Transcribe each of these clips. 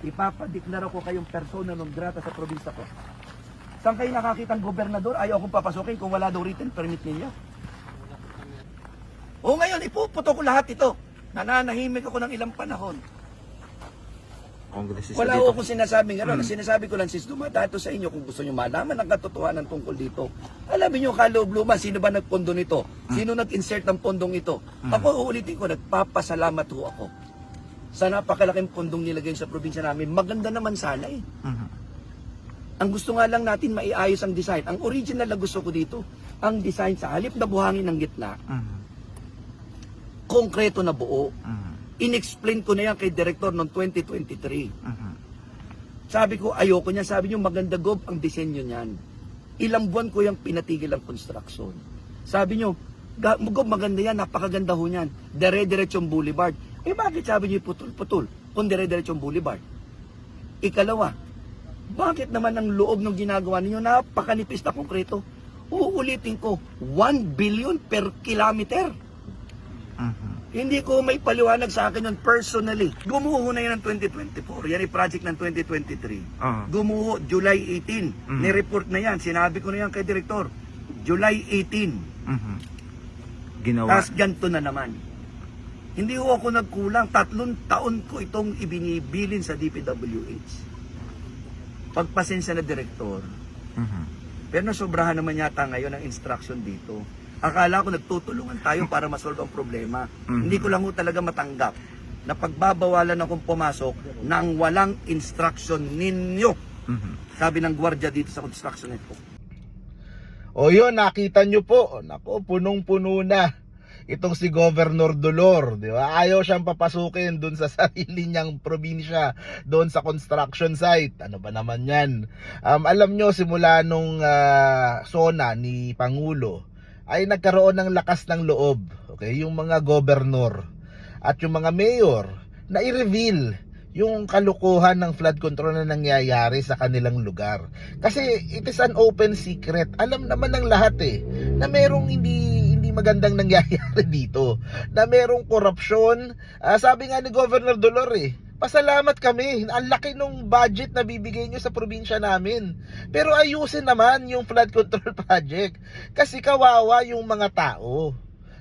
ipapadeklara ko kayong persona non grata sa probinsya ko. Saan kayo nakakitang gobernador? Ayaw akong papasukin kung wala daw written permit ninyo. O ngayon, ipuputo ko lahat ito. Nananahimik ako ng ilang panahon. Congressista Wala dito. ko akong sinasabing gano'n. Sinasabi ko lang, sis, dumadato sa inyo kung gusto nyo malaman ang katotohanan tungkol dito. Alamin nyo, kaloob-luman, sino ba nagpondo nito? Sino nag-insert ng pondong ito? Ako, uulitin ko, nagpapasalamat ho ako. Sa napakalaking pondong nilagay sa probinsya namin, maganda naman sana eh. Mhm. Ang gusto nga lang natin maiayos ang design. Ang original na gusto ko dito, ang design sa halip na buhangin ng gitna, Mhm. konkreto na buo. Mhm. In-explain ko na yan kay Director noong 2023. Mhm. Sabi ko, ayoko niya. Sabi niyo, maganda gob ang disenyo niyan. Ilang buwan ko yung pinatigil ang construction. Sabi niyo, "Ga- gob maganda yan, napakaganda ho niyan. Dire-diretsong boulevard. Eh bakit sabi niyo putol-putol kung dire-diretsong boulevard? Ikalawa, bakit naman ang loob ng ginagawa ninyo napakanipis na konkreto? Uulitin ko, 1 billion per kilometer. Mhm. Hindi ko may paliwanag sa akin yun personally. Gumuho na yan ng 2024. Yan ay project ng 2023. Ah. Gumuho July 18. Mm. Ni-report na yan. Sinabi ko na yan kay Direktor. July 18. Mhm. Ginawa. Tapos ganito na naman. Hindi ko ako nagkulang. Tatlong taon ko itong ibinibilin sa DPWH. Pagpasensya na Direktor. Mhm. Pero nasobrahan naman yata ngayon ang instruction dito. Akala ko nagtutulungan tayo para masolve ang problema. Mhm. Hindi ko lang ho talaga matanggap na pagbabawalan akong pumasok nang walang instruction ninyo. Mhm. Sabi ng gwardiya dito sa construction net ko. O yun, nakita nyo po. Nako, punong-puno na. Itong si Governor Dolor, di ba? Ayaw siyang papasukin dun sa sarili niyang probinsya, doon sa construction site. Ano ba naman yan? Um, alam nyo, simula nung ah, SONA ni Pangulo, ay nagkaroon ng lakas ng loob. Okay? Yung mga governor at yung mga mayor na i-reveal yung kalukuhan ng flood control na nangyayari sa kanilang lugar. Kasi it is an open secret. Alam naman ng lahat eh na merong hindi hindi magandang nangyayari dito. Na merong korupsyon. Ah, sabi nga ni Governor Dolor eh, pasalamat kami. Ang laki nung budget na bibigay nyo sa probinsya namin. Pero ayusin naman yung flood control project. Kasi kawawa yung mga tao.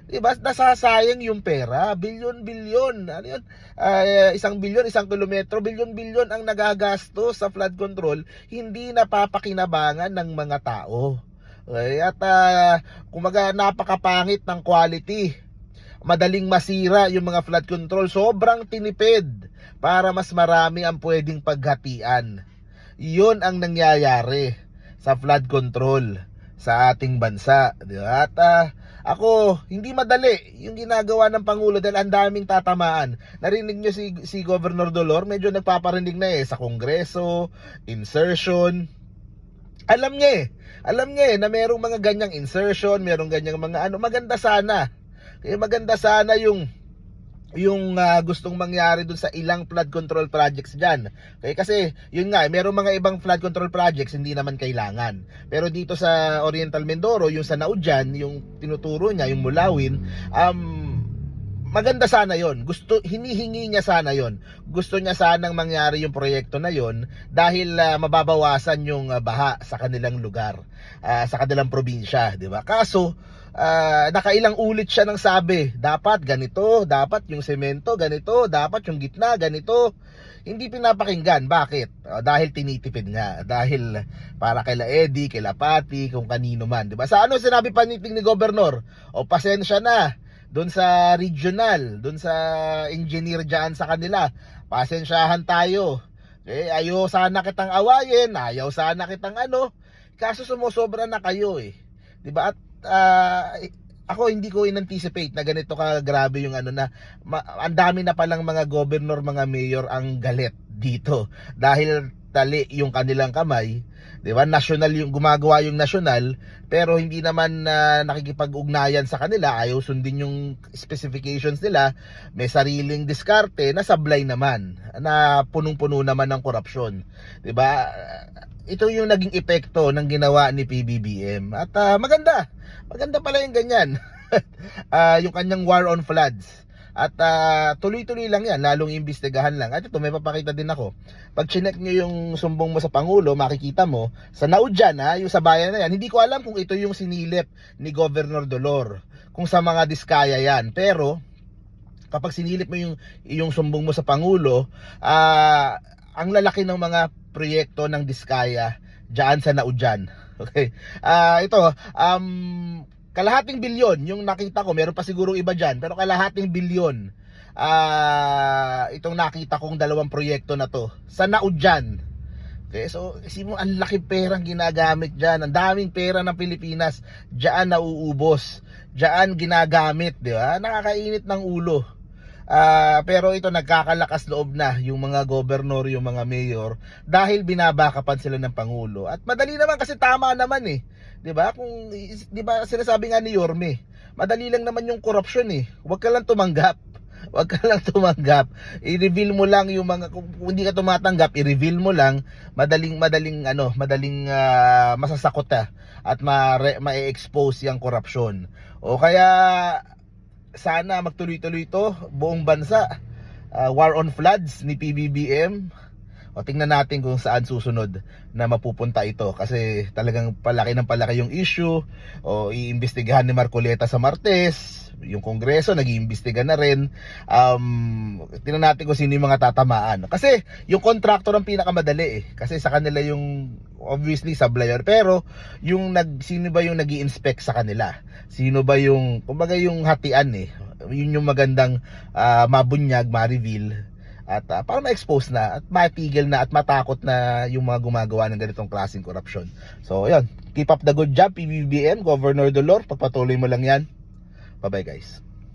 Diba? Nasasayang yung pera. Bilyon-bilyon. Ano yun? Ah, isang bilyon, isang kilometro, bilyon-bilyon ang nagagastos sa flood control. Hindi napapakinabangan ng mga tao. Okay? At ah, kumaga napakapangit ng quality. Madaling masira yung mga flood control. Sobrang tinipid para mas marami ang pwedeng paghatian. Yun ang nangyayari sa flood control sa ating bansa. Di ba? At ah, ako, hindi madali yung ginagawa ng Pangulo dahil ang daming tatamaan. Narinig nyo si, si Governor Dolor, medyo nagpaparinig na eh sa Kongreso, insertion. Alam niya eh. Alam niya eh na merong mga ganyang insertion, merong ganyang mga ano. Maganda sana. Kaya maganda sana yung yung ah, gustong mangyari dun sa ilang flood control projects dyan. Okay, kasi yun nga, eh, merong mga ibang flood control projects hindi naman kailangan. Pero dito sa Oriental Mindoro, yung sa Naudyan, yung tinuturo niya, yung Mulawin, um, maganda sana yon. Gusto hinihingi niya sana yon. Gusto niya sanang mangyari yung proyekto na yon dahil ah, mababawasan yung ah, baha sa kanilang lugar, ah, sa kanilang probinsya, 'di ba? Kaso ah, nakailang ulit siya ng sabi, dapat ganito, dapat yung semento ganito, dapat yung gitna ganito. Hindi pinapakinggan. Bakit? Ah, dahil tinitipid nga. Dahil para kila Eddie, kila Pati, kung kanino man. 'di ba? Sa ano sinabi pa ni, ni Governor? O pasensya na doon sa regional, doon sa engineer dyan sa kanila. Pasensyahan tayo. Eh, ayaw sana kitang awayin, ayaw sana kitang ano. Kaso sumusobra na kayo eh. 'Di ba? At ah, ako hindi ko in-anticipate na ganito ka grabe yung ano na ma- ang dami na palang mga governor, mga mayor ang galit dito dahil tali yung kanilang kamay 'di ba? National yung gumagawa yung national pero hindi naman na nakikipag-ugnayan sa kanila, ayaw sundin yung specifications nila, may sariling diskarte na sablay naman na punong-puno naman ng korupsyon. 'Di ba? Ito yung naging epekto ng ginawa ni PBBM. At ah, maganda. Maganda pala yung ganyan. Ah, yung kanyang war on floods. At ah, tuloy-tuloy lang yan, lalong imbestigahan lang. At ito, may papakita din ako. Pag chinek nyo yung sumbong mo sa Pangulo, makikita mo, sa Naudyan, ha, yung sa bayan na yan, hindi ko alam kung ito yung sinilip ni Governor Dolor, kung sa mga diskaya yan. Pero, kapag sinilip mo yung, yung sumbong mo sa Pangulo, ah, ang lalaki ng mga proyekto ng diskaya dyan sa Naudyan. Okay? Ah, ito, um, kalahating bilyon yung nakita ko, meron pa siguro iba dyan, pero kalahating bilyon ah itong nakita kong dalawang proyekto na to sa Naudyan. Okay, so isipin mo ang laki perang ginagamit diyan. Ang daming pera ng Pilipinas diyan nauubos. Diyan ginagamit, di ba? Nakakainit ng ulo. Ah, pero ito nagkakalakas loob na yung mga gobernador, yung mga mayor dahil binabakapan sila ng pangulo. At madali naman kasi tama naman eh. 'Di ba? Kung 'di ba sinasabi nga ni Yorme, madali lang naman yung corruption eh. Huwag ka lang tumanggap. Huwag ka lang tumanggap. I-reveal mo lang yung mga kung kung hindi ka tumatanggap, i-reveal mo lang madaling madaling ano, madaling ah, masasakot ka at ma ma-expose yung corruption. O kaya sana magtuloy-tuloy ito buong bansa. Ah, war on floods ni PBBM. O tingnan natin kung saan susunod na mapupunta ito. Kasi talagang palaki ng palaki yung issue. O iimbestigahan ni Marcoleta sa Martes. Yung kongreso nag-iimbestiga na rin. Um, tingnan natin kung sino yung mga tatamaan. Kasi yung contractor ang pinakamadali eh. Kasi sa kanila yung obviously sablayer pero yung nag sino ba yung nag inspect sa kanila? Sino ba yung kumbaga yung hatian eh. Yun yung magandang ah, mabunyag ma-reveal at uh, para ma-expose na at matigil na at matakot na yung mga gumagawa ng ganitong klaseng korupsyon. So, yun. Keep up the good job, PBBM, Governor Dolor. Pagpatuloy mo lang yan. Bye-bye, guys.